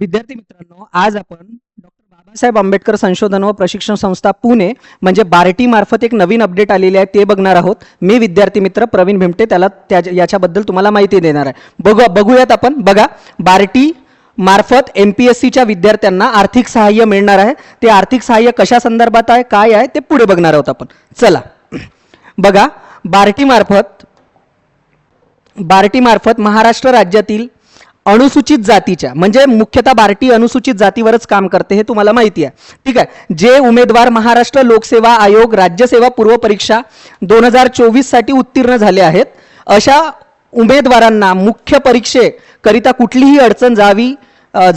विद्यार्थी मित्रांनो आज आपण डॉक्टर बाबासाहेब आंबेडकर संशोधन व प्रशिक्षण संस्था पुणे म्हणजे बार्टी मार्फत एक नवीन अपडेट आलेली आहे ते बघणार आहोत. मी विद्यार्थी मित्र प्रवीण भिमटे त्याला त्या याच्याबद्दल तुम्हाला माहिती देणार आहे. बघू बघूयात आपण. बघा बार्टी मार्फत एम पी एस सीच्या विद्यार्थ्यांना आर्थिक सहाय्य मिळणार आहे. ते आर्थिक सहाय्य कशा संदर्भात आहे काय आहे ते पुढे बघणार आहोत आपण. चला. बघा बार्टी मार्फत बार्टी मार्फत महाराष्ट्र राज्यातील अनुसूचित जातीच्या म्हणजे मुख्यतः बार्टी अनुसूचित जातीवरच काम करते हे तुम्हाला माहिती आहे. ठीक आहे? जे उमेदवार महाराष्ट्र लोकसेवा आयोग राज्यसेवा पूर्व परीक्षा दोन हजार चोवीससाठी उत्तीर्ण झाले आहेत अशा उमेदवारांना मुख्य परीक्षेकरिता कुठलीही अडचण जावी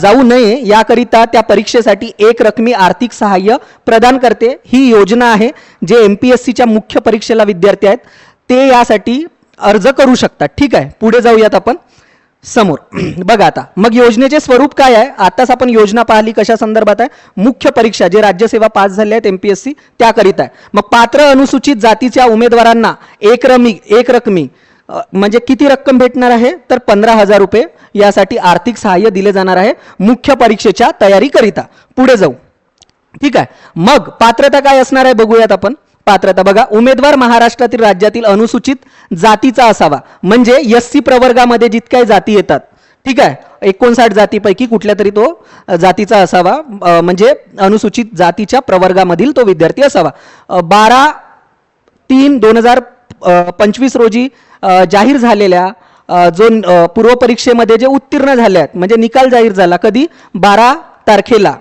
जाऊ नये याकरिता त्या परीक्षेसाठी एक रकमी आर्थिक सहाय्य प्रदान करते. ही योजना आहे जे एम पी एस सीच्या मुख्य परीक्षेला विद्यार्थी आहेत ते यासाठी अर्ज करू शकतात. ठीक आहे? पुढे जाऊयात आपण. समोर. बघा आता मग योजनेचे स्वरूप काय आहे? आताच आपण योजना पाहिली कशा संदर्भात आहे? मुख्य परीक्षा जे राज्यसेवा पास झाले आहेत एमपीएससी त्याकरिता आहे. मग पात्र अनुसूचित जातीच्या उमेदवारांना एक रमी एक रकमी म्हणजे किती रक्कम भेटणार आहे? तर पंधरा हजार रुपये यासाठी आर्थिक सहाय्य दिले जाणार आहे मुख्य परीक्षेच्या तयारीकरिता. पुढे जाऊ. ठीक आहे. मग पात्रता काय असणार आहे बघूयात आपण. पात्रता बघा. उमेदवार महाराष्ट्रातील राज्यातील अनुसूचित जातीचा असावा. म्हणजे एस सी प्रवर्गामध्ये जितक्या जाती येतात ठीक आहे एकोणसाठ जातीपैकी कुठल्या तरी तो जातीचा असावा. म्हणजे अनुसूचित जातीच्या प्रवर्गामधील तो विद्यार्थी असावा. बारा तीन दोन हजार पंचवीस रोजी जाहीर झालेल्या जो पूर्वपरीक्षेमध्ये पूर्व परीक्षेमध्ये जे उत्तीर्ण झाले आहेत म्हणजे निकाल जाहीर झाला. कधी? बारा तारखेला.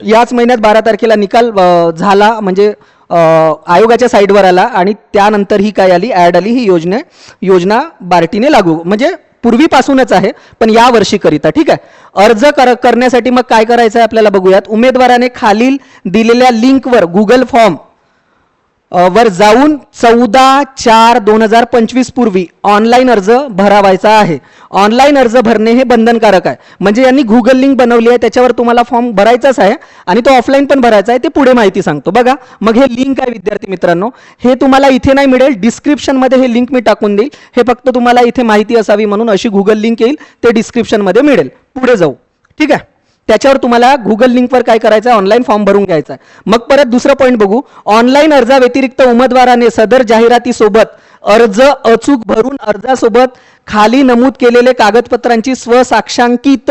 याच महिन्यात बारा तारखेला निकाल झाला. म्हणजे आयोगाच्या साईडवर आला आणि त्यानंतर ही काय आली? ॲड आली ही योजने योजना बार्टीने लागू. म्हणजे पूर्वीपासूनच आहे पण या वर्षीकरिता ठीक आहे? अर्ज कर करण्यासाठी मग काय करायचं आहे आपल्याला बघूयात. उमेदवाराने खालील दिलेल्या लिंकवर गुगल फॉर्म वर जाऊन चौदा चार दोन हजार पंचवीस पूर्वी ऑनलाईन अर्ज भरावायचा आहे. ऑनलाईन अर्ज भरणे हे बंधनकारक आहे. म्हणजे यांनी गुगल लिंक बनवली आहे त्याच्यावर तुम्हाला फॉर्म भरायचाच आहे आणि तो ऑफलाईन पण भरायचा आहे ते पुढे माहिती सांगतो. बघा मग हे लिंक आहे विद्यार्थी मित्रांनो. हे तुम्हाला इथे नाही मिळेल डिस्क्रिप्शनमध्ये हे लिंक मी टाकून देईल. हे फक्त तुम्हाला इथे माहिती असावी म्हणून अशी गुगल लिंक येईल ते डिस्क्रिप्शनमध्ये मिळेल. पुढे जाऊ. ठीक आहे? त्याच्यावर तुम्हाला गुगल लिंकवर काय करायचं आहे? ऑनलाईन फॉर्म भरून घ्यायचा आहे. मग परत दुसरं पॉईंट बघू. ऑनलाईन अर्जाव्यतिरिक्त उमेदवाराने सदर जाहिरातीसोबत अर्ज अचूक भरून अर्जासोबत खाली नमूद केलेले कागदपत्रांची स्वसाक्षांकित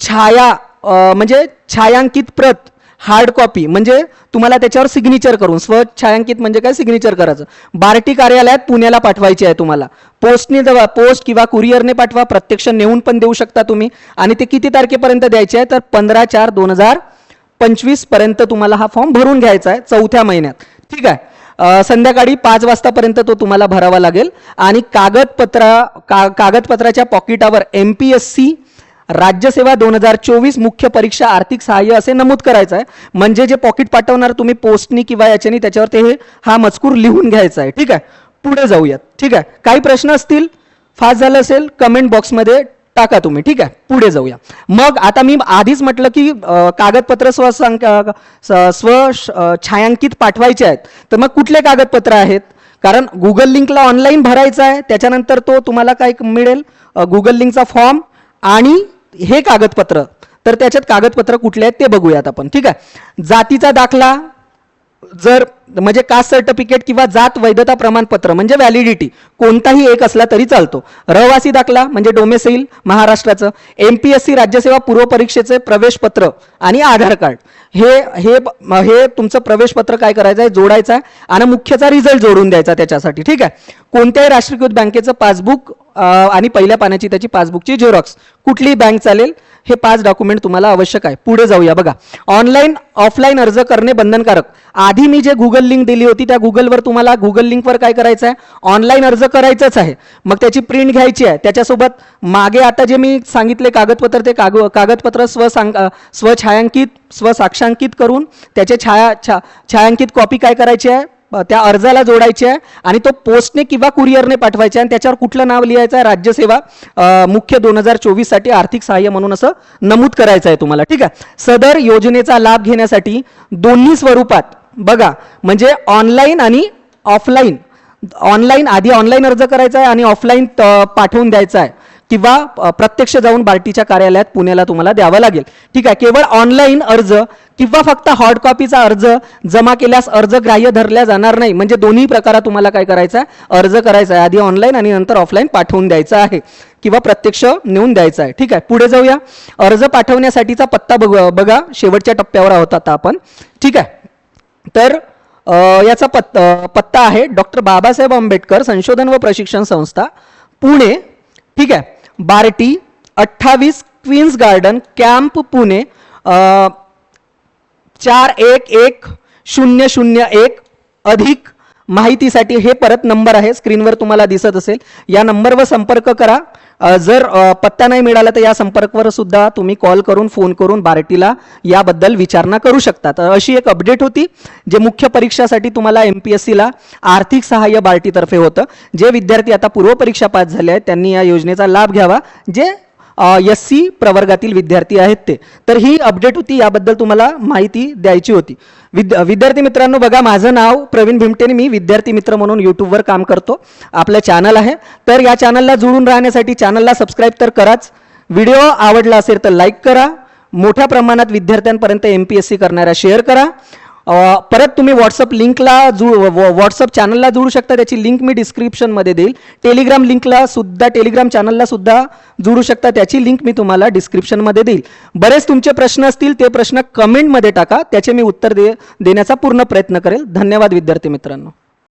छाया म्हणजे छायांकित प्रत हार्ड कॉपी म्हणजे तुम्हाला त्याच्यावर सिग्नेचर करून स्वच्छायांकित म्हणजे काय सिग्नेचर करायचं. बार्टी कार्यालयात पुण्याला पाठवायची आहे तुम्हाला. पोस्टने जवळ पोस्ट किंवा कुरिअरने पाठवा प्रत्यक्ष नेऊन पण देऊ शकता तुम्ही. आणि ते किती तारखेपर्यंत द्यायचे आहे? तर पंधरा चार दोन हजार पंचवीसपर्यंत तुम्हाला हा फॉर्म भरून घ्यायचा आहे चौथ्या महिन्यात. ठीक आहे? संध्याकाळी पाच वाजतापर्यंत तो तुम्हाला भरावा लागेल. आणि कागदपत्रा का कागदपत्राच्या पॉकेटावर एम पी एस सी राज्यसेवा दोन हजार चोवीस मुख्य परीक्षा आर्थिक सहाय्य असे नमूद करायचं आहे. म्हणजे जे पॉकेट पाठवणार तुम्ही पोस्टनी किंवा याच्यानी त्याच्यावर ते हे हा मजकूर लिहून घ्यायचा आहे. ठीक आहे? पुढे जाऊयात. ठीक आहे? काही प्रश्न असतील फास्ट झालं असेल कमेंट बॉक्समध्ये टाका तुम्ही. ठीक आहे? पुढे जाऊया. मग आता मी आधीच म्हटलं की कागदपत्र स्व स्व छायांकित पाठवायचे आहेत. तर मग कुठले कागदपत्र आहेत? कारण गुगल लिंकला ऑनलाईन भरायचा आहे. त्याच्यानंतर तो तुम्हाला काय मिळेल? गुगल लिंकचा फॉर्म आणि हे कागदपत्र तर त्याच्यात कागदपत्र कुठले आहेत ते बघूयात आपण. ठीक आहे? जातीचा दाखला जर म्हणजे कास्ट सर्टिफिकेट किंवा जात वैधता प्रमाणपत्र म्हणजे व्हॅलिडिटी कोणताही एक असला तरी चालतो. रहिवासी दाखला म्हणजे डोमेसेल महाराष्ट्राचं. एम पी एस सी राज्यसेवा पूर्व परीक्षेचे आणि आधार कार्ड. हे हे हे तुमचं प्रवेशपत्र काय करायचं आहे? जोडायचं आहे आणि मुख्यचा रिझल्ट जोडून द्यायचा त्याच्यासाठी. ठीक आहे? कोणत्याही राष्ट्रीयकृत बँकेचं पासबुक आणि पहिल्या पाण्याची त्याची पासबुकची झेरॉक्स कुठली बँक चालेल हे पाच डॉक्युमेंट तुम्हाला आवश्यक आहे. पुढे जाऊया बघा. ऑनलाईन ऑफलाईन अर्ज करणे बंधनकारक. आधी मी जे गुगल लिंक दिली होती त्या गुगलवर तुम्हाला गुगल लिंकवर काय करायचं आहे? ऑनलाईन अर्ज करायचंच आहे. मग त्याची प्रिंट घ्यायची आहे. त्याच्यासोबत मागे आता जे मी सांगितले कागदपत्र ते काग कागदपत्र स्वसांग स्वछायांकित स्वसाक्षांकित करून त्याचे छाया छा छायांकित कॉपी काय करायची आहे? त्या अर्जाला जोडायची आहे आणि तो पोस्टने किंवा कुरिअरने पाठवायचे आहे. आणि त्याच्यावर कुठलं नाव लिहायचं आहे? राज्यसेवा मुख्य दोन हजार चोवीससाठी आर्थिक सहाय्य म्हणून असं नमूद करायचं आहे तुम्हाला. ठीक आहे? सदर योजनेचा लाभ घेण्यासाठी दोन्ही स्वरूपात बघा म्हणजे ऑनलाईन आणि ऑफलाईन ऑनलाईन आधी ऑनलाईन अर्ज करायचा आहे आणि ऑफलाईन पाठवून द्यायचा आहे. किंवा प्रत्यक्ष जाऊन बार्टीच्या कार्यालयात पुण्याला तुम्हाला द्यावा लागेल. ठीक आहे? केवळ ऑनलाईन अर्ज किंवा फक्त हॉर्ड कॉपीचा अर्ज जमा केल्यास अर्ज ग्राह्य धरल्या जाणार नाही. म्हणजे दोन्ही प्रकारात तुम्हाला काय करायचं आहे? अर्ज करायचा आहे. आधी ऑनलाईन आणि नंतर ऑफलाईन पाठवून द्यायचा आहे. किंवा प्रत्यक्ष नेऊन द्यायचा आहे. ठीक आहे? पुढे जाऊया. अर्ज पाठवण्यासाठीचा पत्ता बघ बघा. शेवटच्या टप्प्यावर आहोत आता आपण. ठीक आहे? तर याचा पत् पत्ता आहे डॉक्टर बाबासाहेब आंबेडकर संशोधन व प्रशिक्षण संस्था पुणे. ठीक आहे? बार्टी अठ्ठावीस क्वीन्स गार्डन कॅम्प पुणे चार एक एक शून्य शून्य एक अधिक माहितीसाठी हे परत नंबर आहे स्क्रीनवर तुम्हाला दिसत असेल. या नंबरवर संपर्क करा. जर पत्ता नाही मिळाला तर या संपर्कवर सुद्धा तुम्ही कॉल करून फोन करून बार्टीला याबद्दल विचारणा करू शकता. तर अशी एक अपडेट होती जे मुख्य परीक्षासाठी तुम्हाला एम पी एस सीला आर्थिक सहाय्य बार्टीतर्फे होतं. जे विद्यार्थी आता पूर्व परीक्षा पास झाले आहेत त्यांनी या योजनेचा लाभ घ्यावा. जे एस सी प्रवर्गातील विद्यार्थी आहेत ते. तर ही अपडेट होती याबद्दल तुम्हाला माहिती द्यायची होती. विद्या विद्यार्थी मित्रांनो बघा माझं नाव प्रवीण भिमटेने मी विद्यार्थी मित्र म्हणून यूट्यूबवर काम करतो. आपलं चॅनल आहे. तर या चॅनलला जुळून राहण्यासाठी चॅनलला सबस्क्राईब तर कराच. व्हिडिओ आवडला असेल तर लाईक करा. मोठ्या प्रमाणात विद्यार्थ्यांपर्यंत एम पी एस सी करणाऱ्या शेअर करा. परत तुम्ही व्हॉट्सअप लिंकला जुळ व्हॉट्सअप चॅनलला जुळू शकता. त्याची लिंक मी डिस्क्रिप्शनमध्ये देईल. टेलिग्राम लिंकला सुद्धा टेलिग्राम चॅनलला सुद्धा जुळू शकता. त्याची लिंक मी तुम्हाला डिस्क्रिप्शनमध्ये देईल. बरेच तुमचे प्रश्न असतील ते प्रश्न कमेंटमध्ये टाका. त्याचे मी उत्तर दे देण्याचा पूर्ण प्रयत्न करेल. धन्यवाद विद्यार्थी मित्रांनो.